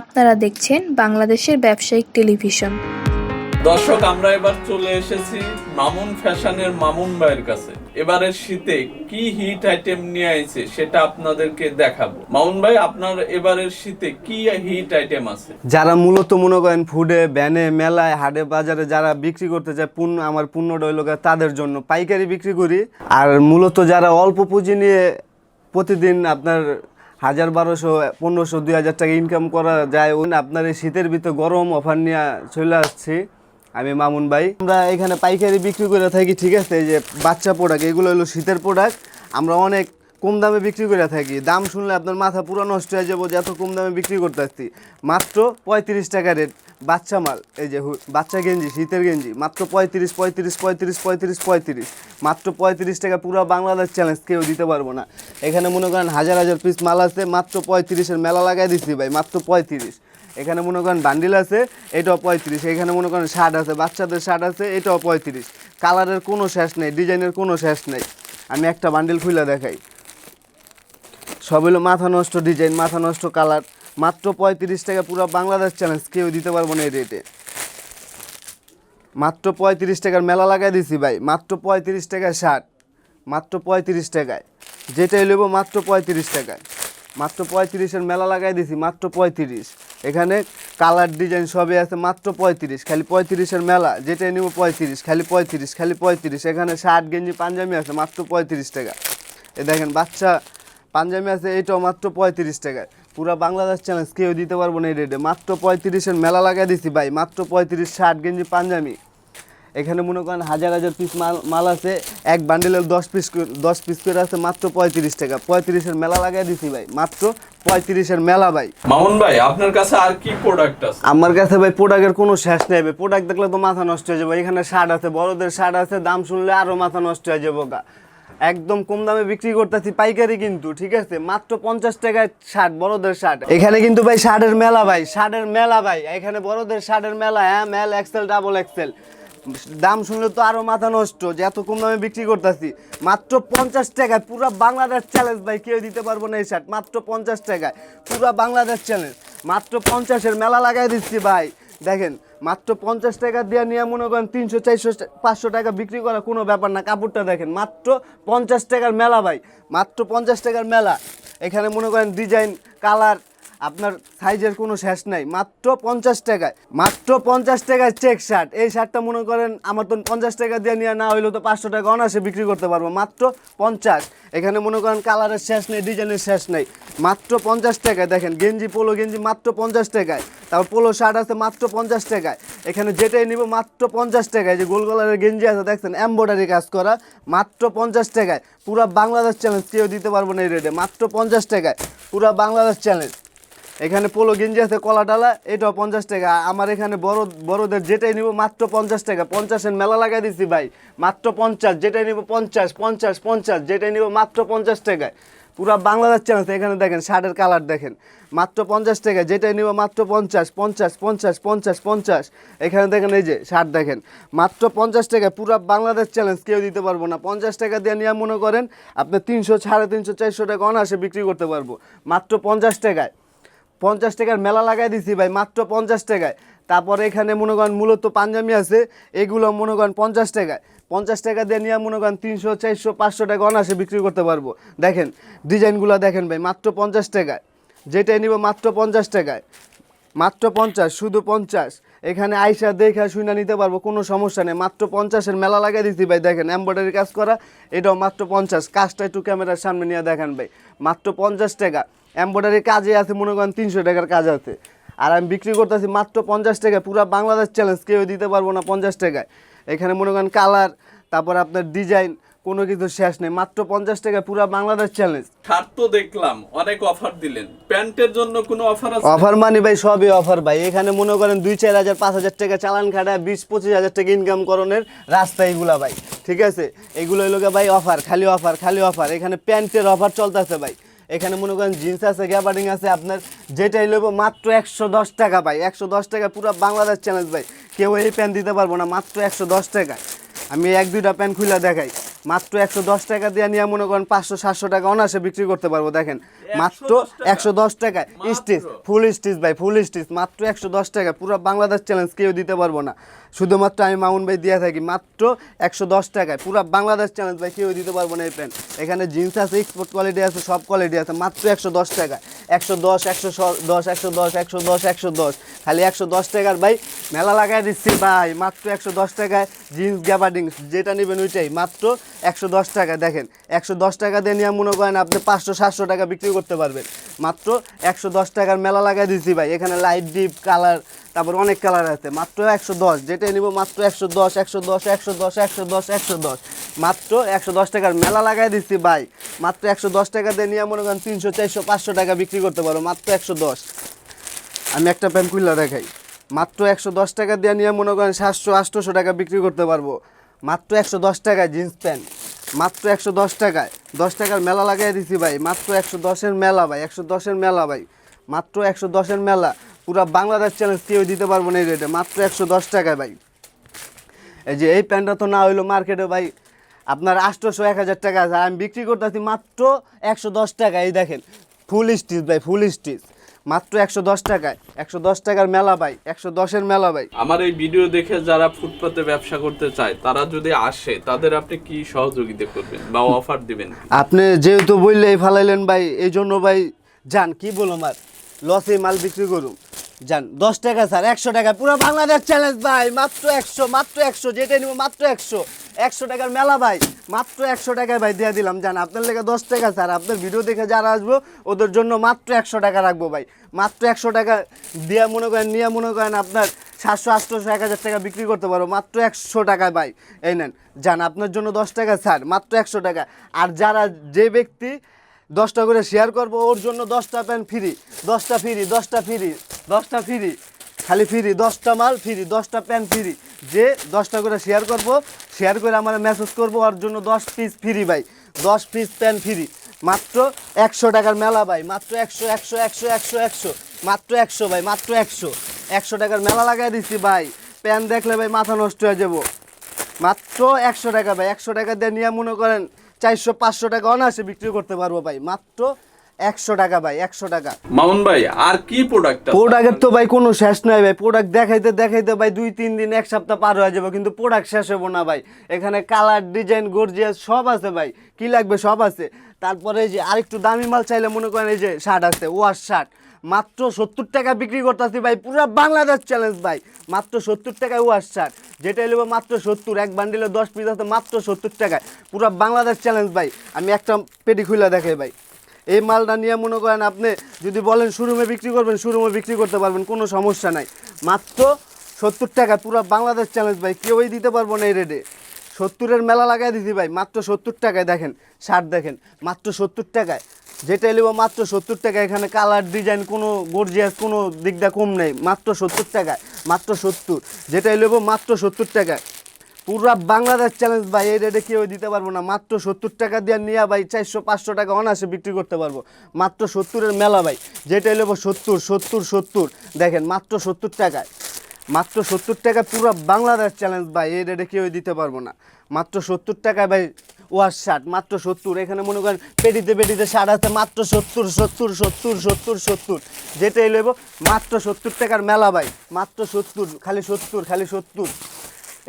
আপনারা দেখছেন বাংলাদেশের ব্যবসায়িক টেলিভিশন। দর্শক আমরা এবার চলে এসেছি মামুন ফ্যাশনের মামুন ভাইয়ের কাছে। এবারের শীতে কি হিট আইটেম নিয়ে আইছে সেটা আপনাদেরকে দেখাবো। মামুন ভাই আপনার এবারের শীতে কি হিট আইটেম আছে? যারা মূলত মনে করেন ফুডে ব্যানে মেলায় হাটে বাজারে যারা বিক্রি করতে চায় পণ্য আমার পণ্যটা হইল তাদের জন্য পাইকারি বিক্রি করি। আর মূলত যারা অল্প পুঁজি নিয়ে প্রতিদিন আপনার হাজার বারোশো, পনেরোশো, দুই হাজার টাকা ইনকাম করা যায়। আপনার এই শীতের ভিতরে গরম অফার নিয়ে চলে আসছি, আমি মামুন ভাই। আমরা এখানে পাইকারি বিক্রি করে থাকি, ঠিক আছে? এই যে বাচ্চা প্রোডাক্ট এগুলো হলো শীতের প্রোডাক্ট আমরা অনেক কম দামে বিক্রি করে থাকি। দাম শুনলে আপনার মাথা পুরো নষ্ট হয়ে যাব যে এত কম দামে বিক্রি করতে আসছি। মাত্র পঁয়ত্রিশ টাকা রেট বাচ্চা মাল, এই যে বাচ্চা গেঞ্জি, শীতের গেঞ্জি। মাত্র পঁয়ত্রিশ পঁয়ত্রিশ পঁয়ত্রিশ পঁয়ত্রিশ পঁয়ত্রিশ। মাত্র পঁয়ত্রিশ টাকা পুরো বাংলাদেশ চ্যালেঞ্জ কেউ দিতে পারব না। এখানে মনে করেন হাজার হাজার পিস মাল আছে, মাত্র পঁয়ত্রিশের মেলা লাগাই দিচ্ছি ভাই, মাত্র পঁয়ত্রিশ। এখানে মনে করেন বান্ডিল আছে, এটাও পঁয়ত্রিশ। এখানে মনে করেন শার্ট আছে, বাচ্চাদের শার্ট আছে, এটাও পঁয়ত্রিশ। কালারের কোনো শেষ নেই ডিজাইনের কোনো শেষ নেই। আমি একটা বান্ডিল খুলে দেখাই। সব হলো মাথা নষ্ট ডিজাইন মাথা নষ্ট কালার মাত্র পঁয়ত্রিশ টাকা পুরো বাংলাদেশ চ্যালেঞ্জ কেউ দিতে পারব না এই রেটে মাত্র পঁয়ত্রিশ টাকার মেলা লাগাই দিছি ভাই, মাত্র পঁয়ত্রিশ টাকায় শার্ট মাত্র পঁয়ত্রিশ টাকায়। যেটাই নেব মাত্র পঁয়ত্রিশ টাকায়। মাত্র পঁয়ত্রিশের মেলা লাগাই দিছি, মাত্র পঁয়ত্রিশ। এখানে কালার ডিজাইন সবই আছে, মাত্র পঁয়ত্রিশ, খালি পঁয়ত্রিশের মেলা। যেটাই নেব পঁয়ত্রিশ, খালি পঁয়ত্রিশ খালি পঁয়ত্রিশ। এখানে শার্ট গেঞ্জি পাঞ্জাবি আছে, মাত্র পঁয়ত্রিশ টাকা। এ দেখেন, বাচ্চা পাঞ্জাবি আছে এটাও মাত্র পঁয়ত্রিশ টাকায়। পুরা বাংলাদেশ চ্যালেঞ্জ কেউ দিতে পারব না এই রেটে মাত্র পঁয়ত্রিশের মেলা লাগাই দিছি ভাই মাত্র পঁয়ত্রিশ ষাট গেঞ্জি পাঞ্জাবি। এখানে মনে করেন হাজার হাজার পিস মাল মাল আছে এক বান্ডিলের দশ পিস দশ পিস করে আছে মাত্র পঁয়ত্রিশ টাকা। পঁয়ত্রিশের মেলা লাগাই দিছি ভাই মাত্র পঁয়ত্রিশের মেলা ভাই। মামুন ভাই আপনার কাছে আর কি প্রোডাক্ট আছে? আমার কাছে ভাই প্রোডাক্টের কোনো শেষ নেই ভাই। প্রোডাক্ট দেখলে তো মাথা নষ্ট হয়ে যাবে। এখানে শার্ট আছে বড়দের শার্ট আছে দাম শুনলে আরও মাথা নষ্ট হয়ে যাব গা। একদম কম দামে বিক্রি করতেছি, পাইকারি কিন্তু, ঠিক আছে? মাত্র পঞ্চাশ টাকায় শার্ট বড়দের শার্ট এখানে কিন্তু ভাই শার্টের মেলা ভাই শার্টের মেলা ভাই। এখানে বড়দের শার্টের মেলা হ্যাঁ মেল এক্সেল ডাবল এক্সেল দাম শুনলে তো আরও মাথা নষ্ট যে এত কম দামে বিক্রি করতেছি। মাত্র পঞ্চাশ টাকায় পুরো বাংলাদেশ চ্যালেঞ্জ ভাই, কেউ দিতে পারব না এই শার্ট মাত্র পঞ্চাশ টাকায়। পুরো বাংলাদেশ চ্যালেঞ্জ মাত্র পঞ্চাশের মেলা লাগাই দিচ্ছি ভাই। দেখেন, মাত্র পঞ্চাশ টাকা দিয়ে নিয়ে মনে করেন তিনশো, চারশো, পাঁচশো টাকা বিক্রি করা কোনো ব্যাপার না। কাপড়টা দেখেন, মাত্র পঞ্চাশ টাকার মেলা ভাই, মাত্র পঞ্চাশ টাকার মেলা। এখানে মনে করেন ডিজাইন কালার আপনার সাইজের কোনো শেষ নাই, মাত্র পঞ্চাশ টাকায়, মাত্র পঞ্চাশ টাকায় চেক শার্ট এই শার্টটা মনে করেন আমার তো পঞ্চাশ টাকা দিয়ে নিয়ে না হইলেও তো পাঁচশো টাকা অনায়াসে বিক্রি করতে পারব, মাত্র পঞ্চাশ। এখানে মনে করেন কালারের শেষ নেই ডিজাইনের শেষ নেই, মাত্র পঞ্চাশ টাকায়। দেখেন, গেঞ্জি পোলো গেঞ্জি মাত্র পঞ্চাশ টাকায়, তারপর পোলো শার্ট আছে মাত্র পঞ্চাশ টাকায়। এখানে যেটাই নিব মাত্র পঞ্চাশ টাকায় যে গোল কালারের গেঞ্জি আছে, দেখছেন এম্ব্রয়ডারি কাজ করা, মাত্র পঞ্চাশ টাকায়। পুরা বাংলাদেশ চ্যালেঞ্জ কেউ দিতে পারব না এই রেটে মাত্র পঞ্চাশ টাকায়। পুরা বাংলাদেশ চ্যালেঞ্জ এখানে পোলো গেঞ্জি আছে, কলা ডালা, এটাও পঞ্চাশ টাকা। আমার এখানে বড়, বড়দের যেটাই নিব মাত্র পঞ্চাশ টাকা। পঞ্চাশের মেলা লাগাই দিছি ভাই, মাত্র পঞ্চাশ, যেটাই নিব পঞ্চাশ পঞ্চাশ পঞ্চাশ, যেটাই নিব মাত্র পঞ্চাশ টাকায়। পুরা বাংলাদেশ চ্যানেল এখানে দেখেন, শার্টের কালার দেখেন। মাত্র পঞ্চাশ টাকা, যেটাই নিব মাত্র পঞ্চাশ পঞ্চাশ পঞ্চাশ পঞ্চাশ পঞ্চাশ। এখানে দেখেন এই যে শার্ট দেখেন, মাত্র পঞ্চাশ টাকা। পুরা বাংলাদেশ চ্যালেঞ্জ কেউ দিতে পারব না। পঞ্চাশ টাকা দিয়ে নিয়ে মনে করেন, আপনি তিনশো, সাড়ে তিনশো, চারশো টাকা অনায়াসে বিক্রি করতে পারব। মাত্র পঞ্চাশ টাকায়। পঞ্চাশ টাকার মেলা লাগাই দিছি ভাই, মাত্র পঞ্চাশ টাকায়। তারপরে এখানে মনে করেন মূলত পাঞ্জাবি আছে, এগুলো মনে করেন পঞ্চাশ টাকায়। পঞ্চাশ টাকা দিয়ে নিয়ে মনে করেন তিনশো, চারশো, পাঁচশো টাকা অনায়াসে বিক্রি করতে পারব। দেখেন, ডিজাইনগুলো দেখেন ভাই, মাত্র পঞ্চাশ টাকায়। যেটাই নিব মাত্র পঞ্চাশ টাকায়। মাত্র পঞ্চাশ, শুধু পঞ্চাশ। এখানে আইসা দেখা শুনে নিতে পারব, কোনো সমস্যা নেই। মাত্র পঞ্চাশের মেলা লাগাই দিচ্ছি ভাই, দেখেন এম্ব্রয়ডারি কাজ করা, এটাও মাত্র পঞ্চাশ। কাজটা একটু ক্যামেরার সামনে নিয়ে দেখেন ভাই। মাত্র পঞ্চাশ টাকা। এম্ব্রয়ডারি কাজে আছে মনে করেন তিনশো টাকার কাজ আছে। আর আমি বিক্রি করতেছি মাত্র পঞ্চাশ টাকা পুরো বাংলাদেশ চ্যালেঞ্জ কেউ দিতে পারব না পঞ্চাশ টাকায়। এখানে মনে করেন কালার তারপর আপনার ডিজাইন কোনো কিছু শেষ নেই মাত্র পঞ্চাশ টাকা পুরো বাংলাদেশ চ্যালেঞ্জ শার্ট তো দেখলাম অনেক অফার দিলেন। প্যান্টের জন্য কোনো অফার আছে? অফার মানি ভাই সবই অফার ভাই। এখানে মনে করেন দুই চার হাজার পাঁচ হাজার টাকা চালান খাটা বিশ পঁচিশ হাজার টাকা ইনকাম করণের রাস্তা এগুলা ভাই। ঠিক আছে? এগুলো গিয়ে ভাই অফার খালি অফার খালি অফার এখানে প্যান্টের অফার চলতেছে ভাই। এখানে মনে করেন জিন্স আছে গ্যাবার্ডিং আছে আপনার যেটাই নেব মাত্র একশো দশ টাকা ভাই একশো দশ টাকা পুরো বাংলাদেশ চ্যালেঞ্জ ভাই। কেউ এই প্যান্ট দিতে পারব না মাত্র একশো দশ টাকা। আমি এক দুইটা প্যান্ট খুলে দেখাই মাত্র একশো দশ টাকা দিয়ে নিয়ে মনে করেন পাঁচশো সাতশো টাকা অনায়াসে বিক্রি করতে পারব দেখেন। মাত্র একশো দশ টাকায়? স্টিচ ফুল স্টিচ ভাই ফুল স্টিচ মাত্র একশো দশ টাকা পুরো বাংলাদেশ চ্যালেঞ্জ কেউ দিতে পারব না। শুধুমাত্র আমি মামুন ভাই দিয়ে থাকি, মাত্র একশো দশ টাকায়। পুরো বাংলাদেশ চ্যালেঞ্জ ভাই, কেউ দিতে পারব না এই প্যান্ট এখানে জিন্স আছে এক্সপোর্ট কোয়ালিটি আছে, সব কোয়ালিটি আছে, মাত্র একশো দশ টাকা একশো দশ একশো দশ একশো দশ একশো দশ একশো দশ। খালি একশো দশ টাকার ভাই, মেলা লাগাই দিচ্ছি ভাই, মাত্র একশো দশ টাকায় জিন্স গ্যাবার্ডিং যেটা নেবেন ওইটাই, মাত্র একশো দশ টাকা দেখেন, একশো দশ টাকা দিয়ে নিয়ে মনে করেন আপনি পাঁচশো, সাতশো টাকা বিক্রি করতে পারবেন। মাত্র একশো দশ টাকার মেলা লাগাই দিচ্ছি ভাই, এখানে লাইট ডিপ কালার তারপর অনেক কালার আছে, মাত্র একশো দশ। যেটাই নিব মাত্র একশো দশ একশো দশ একশো দশ একশো দশ একশো দশ। মাত্র একশো দশ টাকার মেলা লাগাই দিচ্ছি ভাই। মাত্র একশো দশ টাকা দিয়ে নিয়ে মনে করেন তিনশো, চারশো, পাঁচশো টাকা বিক্রি করতে পারো, মাত্র একশো দশ। আমি একটা প্যান্ট খুললা দেখাই। মাত্র একশো দশ টাকা দিয়ে নিয়ে মনে করেন সাতশো, আটশোশো টাকা বিক্রি করতে পারব। মাত্র একশো দশ টাকায় জিন্স প্যান্ট। মাত্র একশো দশ টাকায়। দশ টাকার মেলা লাগাই দিছি ভাই, মাত্র একশো দশের মেলা ভাই, একশো দশের মেলা ভাই। মাত্র একশো দশের মেলা। পুরা বাংলাদেশ চ্যালেঞ্জ কেউ দিতে পারব না এই রেটে মাত্র একশো দশ টাকায় ভাই। এই যে এই প্যান্টটা তো না হইল মার্কেটে ভাই আপনার আটশোশো এক হাজার টাকা আছে। আমি বিক্রি করতেছি মাত্র একশো দশ টাকা। এই দেখেন ফুল স্টিচ ভাই ফুল স্টিচ মাত্র একশো দশ টাকায়। একশো দশ টাকার মেলা ভাই একশো দশের মেলা ভাই। আমার এই ভিডিও দেখে যারা ফুটপাতে ব্যবসা করতে চায় তারা যদি আসে তাদের আপনি কি সহযোগিতা করবেন বা অফার দিবেন আপনি যেহেতু বললেই ফালাইলেন ভাই এই জন্য ভাই যান কি বলুম আর? লসে মাল বিক্রি করুন যান দশ টাকা স্যার, একশো টাকা। পুরো বাংলাদেশ চ্যালেঞ্জ ভাই, মাত্র একশো মাত্র একশো যেটা নিব মাত্র একশো। একশো টাকার মেলা ভাই, মাত্র একশো টাকায় ভাই দিয়ে দিলাম। জান, আপনার লেগে দশ টাকা স্যার, আপনার ভিডিও দেখে যারা আসব, ওদের জন্য মাত্র একশো টাকা রাখব ভাই। মাত্র একশো টাকা দিয়ে মনে করেন, নিয়ে মনে করেন আপনার সাতশো আটশোশো এক হাজার টাকা বিক্রি করতে পারো। মাত্র একশো টাকায় ভাই, এই নেন। যান আপনার জন্য দশ টাকা স্যার, মাত্র একশো টাকা। আর যারা যে ব্যক্তি দশটা করে শেয়ার করব, ওর জন্য দশটা প্যান্ট ফ্রি দশটা ফ্রি দশটা ফ্রি দশটা ফ্রি খালি ফ্রি দশটা মাল ফ্রি দশটা প্যান্ট ফ্রি যে দশটা করে শেয়ার করব শেয়ার করে আমরা মেসেজ করব, ওর জন্য দশ পিস ফ্রি ভাই, দশ পিস প্যান্ট ফ্রি মাত্র একশো টাকার মেলা ভাই, মাত্র একশো একশো একশো একশো একশো, মাত্র একশো ভাই, মাত্র একশো একশো টাকার মেলা লাগাই দিচ্ছি ভাই প্যান্ট দেখলে ভাই মাথা নষ্ট হয়ে যাব, মাত্র একশো টাকা ভাই, একশো টাকা দিয়ে নিয়ে মনে করেন চারশো পাঁচশো টাকা অনায়াসে বিক্রি করতে পারব ভাই। মাত্র একশো টাকা ভাই একশো টাকা। মামুন ভাই আর কি প্রোডাক্ট প্রোডাক্টের তো ভাই কোনো শেষ নাই ভাই। প্রোডাক্ট দেখাইতে দেখাইতে ভাই দুই তিন দিন এক সপ্তাহ পার হয়ে যাবে কিন্তু প্রোডাক্ট শেষ হব না ভাই। এখানে কালার ডিজাইন গর্জিয়াস সব আছে ভাই। কি লাগবে সব আছে। তারপরে এই যে আরেকটু দামি মাল চাইলে মনে করেন এই যে শার্ট আছে ওয়াশ শার্ট মাত্র সত্তর টাকা বিক্রি করতেছি ভাই পুরো বাংলাদেশ চ্যালেঞ্জ ভাই। মাত্র সত্তর টাকায় ওয়াশ শার্ট যেটা নেব মাত্র সত্তর এক বান্ডিলে দশ পিস আছে মাত্র সত্তর টাকায়। পুরো বাংলাদেশ চ্যালেঞ্জ ভাই। আমি একটা পেটি খুলে দেখাই ভাই। এই মালটা নিয়ে মনে করেন আপনি যদি বলেন শোরুমে বিক্রি করবেন শোরুমে বিক্রি করতে পারবেন, কোনো সমস্যা নাই। মাত্র সত্তর টাকা, পুরো বাংলাদেশ চ্যালেঞ্জ ভাই, কেউই দিতে পারব না এই রেটে সত্তরের মেলা লাগাই দিদি ভাই, মাত্র সত্তর টাকায় দেখেন শার্ট দেখেন, মাত্র সত্তর টাকায়। যেটা নেব মাত্র সত্তর টাকা এখানে কালার ডিজাইন কোনো গর্জিয়াস কোনো দিকটা কম নেই, মাত্র সত্তর টাকায়, মাত্র সত্তর। যেটা নেব মাত্র সত্তর টাকায়। পুরা বাংলাদেশ চ্যালেঞ্জ ভাই, এই রেটে কেউ দিতে পারব না। মাত্র সত্তর টাকা দিয়ে নিয়ে ভাই, চারশো, পাঁচশো টাকা অনায়াসে বিক্রি করতে পারব। মাত্র সত্তরের মেলা ভাই, যেটা নেব সত্তর সত্তর সত্তর। দেখেন, মাত্র সত্তর টাকায়, মাত্র সত্তর টাকা পুরো বাংলাদেশ চ্যালেঞ্জ ভাই, এই রেটে কেউ দিতে পারব না। মাত্র সত্তর টাকায় ভাই, ওয়াশ শার্ট মাত্র সত্তর। এখানে মনে করেন, পেটিতে পেটিতে শার্ট আছে, মাত্র সত্তর সত্তর সত্তর সত্তর সত্তর। যেটাই নেব মাত্র সত্তর টাকার মেলা ভাই, মাত্র সত্তর, খালি সত্তর খালি সত্তর।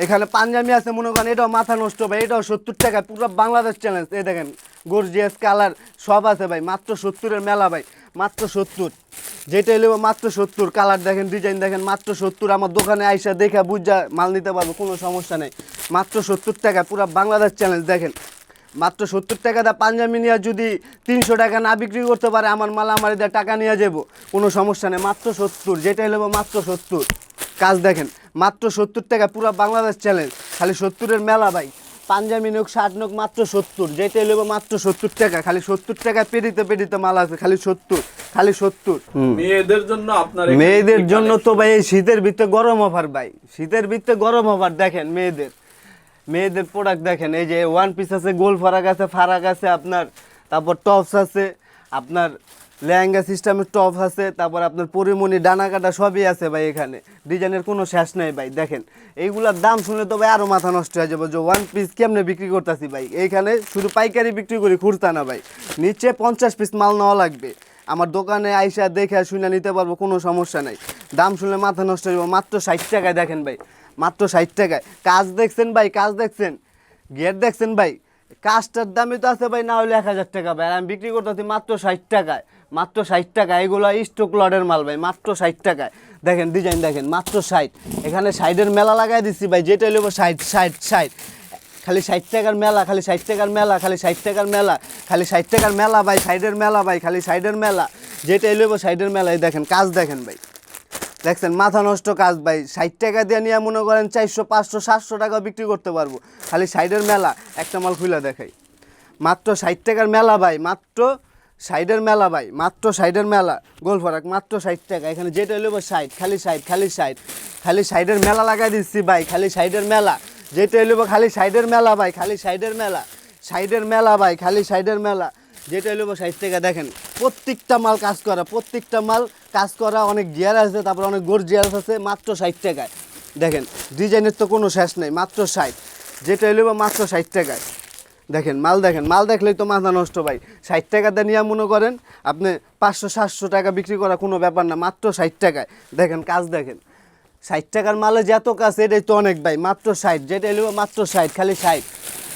এখানে পাঞ্জাবি আছে, মনে করেন এটাও মাথা নষ্ট ভাই, এটাও সত্তর টাকা পুরো বাংলাদেশ চ্যালেঞ্জ এই দেখেন গর্জিয়াস কালার সব আছে ভাই, মাত্র সত্তরের মেলা ভাই, মাত্র সত্তর। যেটা নেব মাত্র সত্তর কালার দেখেন ডিজাইন দেখেন, মাত্র সত্তর। আমার দোকানে আইসা দেখে বুঝা মাল নিতে পারব, কোনো সমস্যা নেই। মাত্র সত্তর টাকা, পুরো বাংলাদেশ চ্যালেঞ্জ দেখেন। মাত্র সত্তর টাকা দা পাঞ্জাবি নিয়ে যদি তিনশো টাকা না বিক্রি করতে পারে, আমার মাল আমার টাকা নিয়ে যাব, কোনো সমস্যা নেই। মাত্র সত্তর, যেটাই নেব মাত্র সত্তর। কাজ দেখেন মাত্র সত্তর টাকা পুরো বাংলাদেশ চ্যালেঞ্জ খালি সত্তরের মেলা ভাই। পাঞ্জাবি নোক ষাট নোক মাত্র সত্তর। যেটাই নেব মাত্র সত্তর টাকা। খালি সত্তর টাকা পেরিতে পেরিতে মাল আছে খালি সত্তর খালি সত্তর। মেয়েদের জন্য আপনার মেয়েদের জন্য তো ভাই এই শীতের ভিতরে গরম অফার ভাই। শীতের ভিতরে গরম অফার দেখেন মেয়েদের। মেয়েদের প্রোডাক্ট দেখেন এই যে ওয়ান পিস আছে গোল ফারাক আছে ফারাক আছে আপনার তারপর টপস আছে আপনার লেহেঙ্গা সিস্টেমের টপ আছে, তারপর আপনার পরিমণি ডানা কাটা সবই আছে ভাই এখানে। ডিজাইনের কোনো শেষ নেই ভাই, দেখেন। এইগুলার দাম শুনলে তো ভাই আরও মাথা নষ্ট হয়ে যাবে যে ওয়ান পিস কেমনে বিক্রি করতেছি ভাই? এইখানে শুধু পাইকারি বিক্রি করি খুঁড়তা না ভাই। নিচে পঞ্চাশ পিস মাল নেওয়া লাগবে। আমার দোকানে আইসা দেখে শুনে নিতে পারব, কোনো সমস্যা নাই। দাম শুনলে মাথা নষ্ট হয়ে যাবে, মাত্র ষাট টাকায় দেখেন ভাই, মাত্র ষাট টাকায়। কাজ দেখছেন ভাই, কাজ দেখছেন? গেট দেখছেন ভাই? কাজটার দামই তো আছে ভাই, না হলে এক হাজার টাকা ভাই আমি বিক্রি করতেছি মাত্র ষাট টাকায়। মাত্র ষাট টাকা এগুলো স্টক লডের মাল ভাই, মাত্র ষাট টাকায়। দেখেন ডিজাইন দেখেন, মাত্র ষাট। এখানে সাইডের মেলা লাগাই দিচ্ছি ভাই যেটা নেব ষাট ষাট ষাট। খালি ষাট টাকার মেলা, খালি ষাট টাকার মেলা, খালি ষাট টাকার মেলা, খালি ষাট টাকার মেলা ভাই সাইডের মেলা ভাই, খালি সাইডের মেলা। যেটা নেব সাইডের মেলায় দেখেন, কাজ দেখেন ভাই। দেখছেন, মাথা নষ্ট কাজ ভাই, ষাট টাকা দিয়ে নিয়ে মনে করেন চারশো, পাঁচশো, সাতশো টাকা বিক্রি করতে পারব। খালি সাইডের মেলা, একটা মাল খুলে দেখাই। মাত্র ষাট টাকার মেলা ভাই, মাত্র সাইডের মেলা ভাই, মাত্র সাইডের মেলা, গোল ফরাক, মাত্র ষাট টাকা। এখানে যেটা নেব ষাট, খালি ষাট খালি ষাট, খালি সাইডের মেলা লাগাই দিচ্ছি ভাই, খালি সাইডের মেলা। যেটা নেব খালি সাইডের মেলা ভাই, খালি সাইডের মেলা সাইডের মেলা ভাই, খালি সাইডের মেলা। যেটা নেব ষাট টাকা, দেখেন, প্রত্যেকটা মাল কাজ করা, প্রত্যেকটা মাল কাজ করা, অনেক গিয়ার আছে, তারপর অনেক গর্জিয়াস আছে, মাত্র ষাট টাকায়। দেখেন ডিজাইনের তো কোনো শেষ নেই, মাত্র ষাট। যেটা নেব মাত্র ষাট টাকায়। দেখেন, মাল দেখেন, মাল দেখলেই তো মাথা নষ্ট ভাই। ষাট টাকাতে নিয়ে মনে করেন, আপনি পাঁচশো, সাতশো টাকা বিক্রি করা কোনো ব্যাপার না, মাত্র ষাট টাকায়। দেখেন, কাজ দেখেন। ষাট টাকার মালে যত কাজ, এটাই তো অনেক ভাই, মাত্র ষাট। যেটা এলো মাত্র ষাট, খালি ষাট।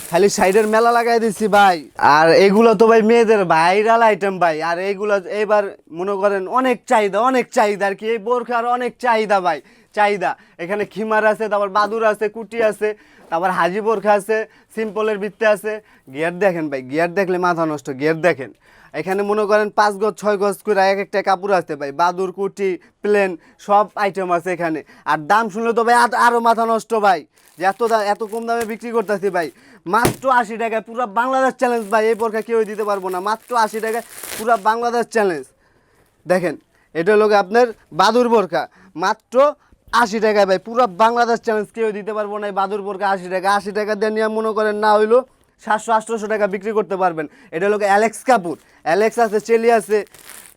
খালি সাইডের মেলা লাগাই দিচ্ছি ভাই। আর এগুলো তো ভাই মেয়েদের ভাইরাল আইটেম ভাই। আর এইগুলো এবার মনে করেন অনেক চাহিদা অনেক চাহিদা। আর কি, এই বোরখার অনেক চাহিদা ভাই, চাহিদা। এখানে খিমার আছে, তারপর বাদুর আছে, কুটি আছে। তারপর হাজি বোরখা আছে, সিম্পলের ভিত্তে আছে। গিয়ার দেখেন ভাই, গিয়ার দেখলে মাথা নষ্ট, গিয়ার দেখেন। এখানে মনে করেন পাঁচ গজ, ছয় গজ করে এক একটা কাপড় আছে ভাই, বাদুর কুটি প্লেন, সব আইটেম আছে এখানে। আর দাম শুনলে তো ভাই আ- আরও মাথা নষ্ট ভাই। যে এত দাম এত কম দামে বিক্রি করতেছি ভাই। মাত্র আশি টাকায় পুরো বাংলাদেশ চ্যালেঞ্জ ভাই, এই বোরখা কেউ দিতে পারব না। মাত্র আশি টাকায় পুরো বাংলাদেশ চ্যালেঞ্জ দেখেন, এটা হলো আপনার বাদুর বোরখা। মাত্র আশি টাকায় ভাই, পুরো বাংলাদেশ চ্যালেঞ্জ কেউ দিতে পারব না এই বাদুর বোরখা আশি টাকা। আশি টাকা দিয়ে নিয়ে মনে করেন না হইল সাতশো, আটশোশো টাকা বিক্রি করতে পারবেন। এটা হলো অ্যালেক্স কাপুর অ্যালেক্স আছে চেলি আছে,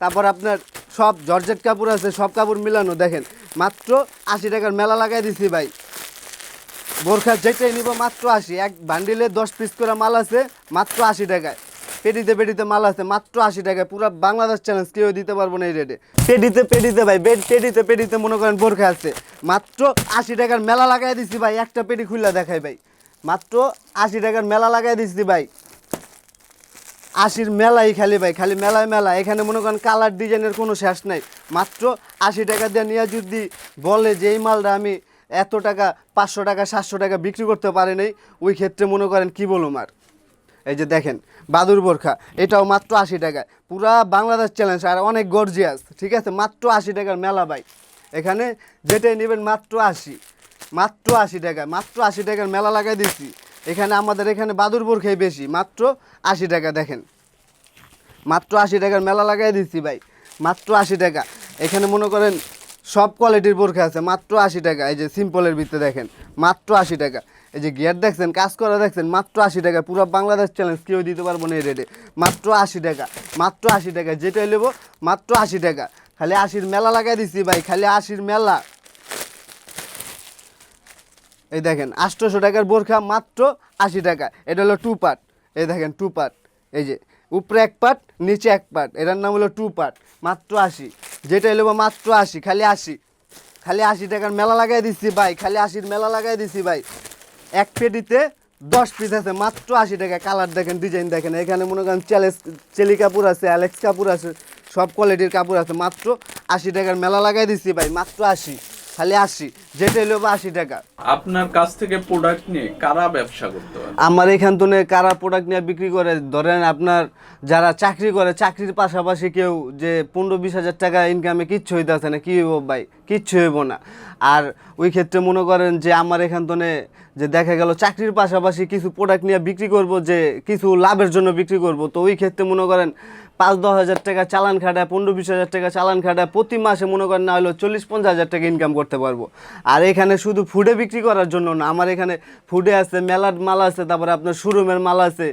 তারপর আপনার সব জর্জেট কাপড় আছে, সব কাপড় মিলানো, দেখেন। মাত্র আশি টাকার মেলা লাগাই দিছি ভাই। বোরখা যেটাই নিব মাত্র আশি। এক বান্ডিলে দশ পিস করে মাল আছে, মাত্র আশি টাকায়। পেটিতে পেটিতে মাল আছে, মাত্র আশি টাকায়। পুরো বাংলাদেশ চ্যালেঞ্জ কেউ দিতে পারব না এই রেটে পেটিতে পেটিতে ভাই বেড পেটিতে পেটিতে মনে করেন বোরখা আছে। মাত্র আশি টাকার মেলা লাগাই দিছি ভাই, একটা পেটি খুললা দেখাই ভাই। মাত্র আশি টাকার মেলা লাগাই দিছি ভাই। আশির মেলাই খালি ভাই, খালি মেলায় মেলা। এখানে মনে করেন কালার ডিজাইনের কোনো শেষ নাই। মাত্র আশি টাকা দিয়ে নিয়ে যদি বলে যে এই মালটা আমি এত টাকা, পাঁচশো টাকা, সাতশো টাকা বিক্রি করতে পারি নাই, ওই ক্ষেত্রে মনে করেন কি বলুম আর? এই যে দেখেন, বাদুর বোরখা, এটাও মাত্র আশি টাকায় পুরা বাংলাদেশ চ্যালেঞ্জ আর অনেক গর্জিয়াস ঠিক আছে? মাত্র আশি টাকার মেলা ভাই। এখানে যেটাই নেবেন মাত্র আশি মাত্র আশি টাকা, মাত্র আশি টাকার মেলা লাগাই দিচ্ছি এখানে আমাদের এখানে বাদুর বোরখাই বেশি, মাত্র আশি টাকা, দেখেন। মাত্র আশি টাকার মেলা লাগাই দিচ্ছি ভাই, মাত্র আশি টাকা। এখানে মনে করেন সব কোয়ালিটির বোরখা আছে, মাত্র আশি টাকা। এই যে সিম্পলের ভিতরে দেখেন, মাত্র আশি টাকা। এই যে গিয়ার দেখছেন, কাজ করা দেখছেন, মাত্র আশি টাকা। পুরো বাংলাদেশ চ্যালেঞ্জ কেউ দিতে পারব না এই রেটে মাত্র আশি টাকা, মাত্র আশি টাকা, যেটাই নেব, মাত্র আশি টাকা। খালি আশির মেলা লাগাই দিছি ভাই, খালি আশির মেলা। এই দেখেন, আটশোশো টাকার বোরখা, মাত্র আশি টাকা। এটা হলো টু পার্ট এই দেখেন টু পার্ট এই যে, উপরে এক পার্ট নিচে এক পার্ট এটার নাম হলো টু পার্ট মাত্র আশি। যেটা এলো মাত্র আশি, খালি আশি। খালি আশি টাকার মেলা লাগাই দিছি ভাই, খালি আশির মেলা লাগাই দিছি ভাই। এক পেটিতে দশ পিস আছে, মাত্র আশি টাকা। কালার দেখেন ডিজাইন দেখেন। এখানে মনে করেন চ্যালেস চেলি কাপড় আছে অ্যালেক্স কাপড় আছে, সব কোয়ালিটির কাপড় আছে। মাত্র আশি টাকার মেলা লাগাই দিচ্ছি ভাই, মাত্র আশি। খালি আশি যেটা এলো আশি টাকা। আপনার কাছ থেকে প্রোডাক্ট নিয়ে কারা ব্যবসা করতে পারে? আমার এখান থেকে কারা প্রোডাক্ট নিয়ে বিক্রি করে ধরেন আপনার যারা চাকরি করে চাকরির পাশাপাশি কেউ যে পনেরো বিশ হাজার টাকা ইনকামে কিচ্ছু হইতেছে না কি হইব ভাই? কিচ্ছু হইব না। আর ওই ক্ষেত্রে মনে করেন যে আমার এখান থেকে যে দেখা গেল চাকরির পাশাপাশি কিছু প্রোডাক্ট নিয়ে বিক্রি করব যে কিছু লাভের জন্য বিক্রি করব তো ওই ক্ষেত্রে মনে করেন পাঁচ দশ হাজার টাকা চালান খাটায় পনেরো বিশ হাজার টাকা চালান খাটায়, প্রতি মাসে মনে করেন না হলেও চল্লিশ পঞ্চাশ হাজার টাকা ইনকাম করতে পারব। আর এখানে শুধু ফুডে বিক্রি করার জন্য না, আমার এখানে ফুডে আছে, মেলার মাল আছে, তারপরে আপনার শোরুমের মাল আছে,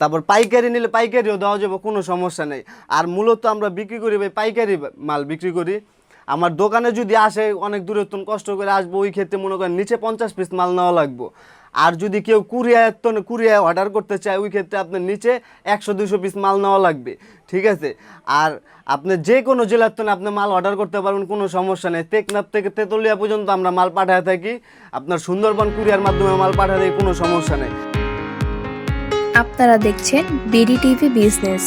তারপর পাইকারি নিলে পাইকারিও দেওয়া যাবে, কোনো সমস্যা নেই। আর মূলত আমরা বিক্রি করি ভাই পাইকারি মাল বিক্রি করি। আমার দোকানে যদি আসে, অনেক দূরত্ব কষ্ট করে আসব, ওই ক্ষেত্রে মনে করেন নিচে পঞ্চাশ পিস মাল নেওয়া লাগবো। আর যদি কেউ কুরিয়ার তো কুরিয়ার অর্ডার করতে চায়, ওই ক্ষেত্রে আপনার নিচে একশো দুশো পিস মাল নেওয়া লাগবে। ঠিক আছে? আর আপনি যে কোনো জেলার তো আপনি মাল অর্ডার করতে পারবেন, কোনো সমস্যা নেই। টেকনাফ থেকে তেতুলিয়া পর্যন্ত আমরা মাল পাঠায় থাকি। আপনার সুন্দরবন কুরিয়ার মাধ্যমে মাল পাঠায় থাকি, কোনো সমস্যা নেই। আপনারা দেখছেন বিডি টিভি বিজনেস।